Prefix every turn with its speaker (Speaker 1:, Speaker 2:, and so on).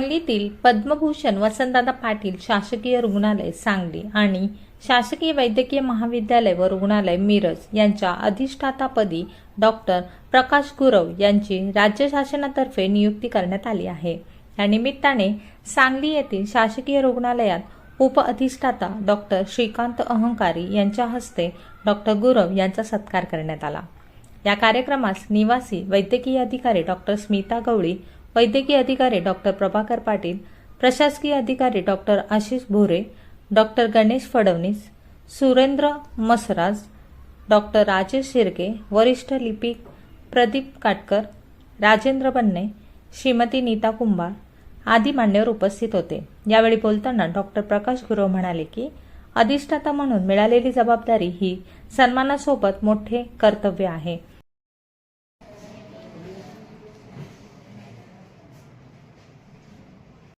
Speaker 1: सांगलीतील पद्मभूषण वसंतदादा पाटील शासकीय रुग्णालय सांगली आणि शासकीय वैद्यकीय महाविद्यालय व रुग्णालय मिरज यांच्या अधिष्ठातापदी डॉक्टर प्रकाश गुरव यांची राज्य शासनातर्फे नियुक्ती करण्यात आली आहे. या निमित्ताने सांगली येथील शासकीय रुग्णालयात उपअधिष्ठाता डॉक्टर श्रीकांत अहंकारी यांच्या हस्ते डॉक्टर गुरव यांचा सत्कार करण्यात आला. या कार्यक्रमास निवासी वैद्यकीय अधिकारी डॉक्टर स्मिता गवळी वैद्यकीय अधिकारी डॉक्टर प्रभाकर पाटील प्रशासकीय अधिकारी doctor Ashish Bhore doctor Ganesh Fadnavis Surendra Masraj doctor Rajesh Shirke वरिष्ठ लिपिक प्रदीप काटकर राजेंद्र बन्ने श्रीमती नीता कुंभार आदी मान्यवर उपस्थित होते. यावेळी बोलताना डॉक्टर प्रकाश गुरव म्हणाले की अधिष्ठाता म्हणून मिळालेली जबाबदारी ही सन्मानासोबत मोठे कर्तव्य आहे.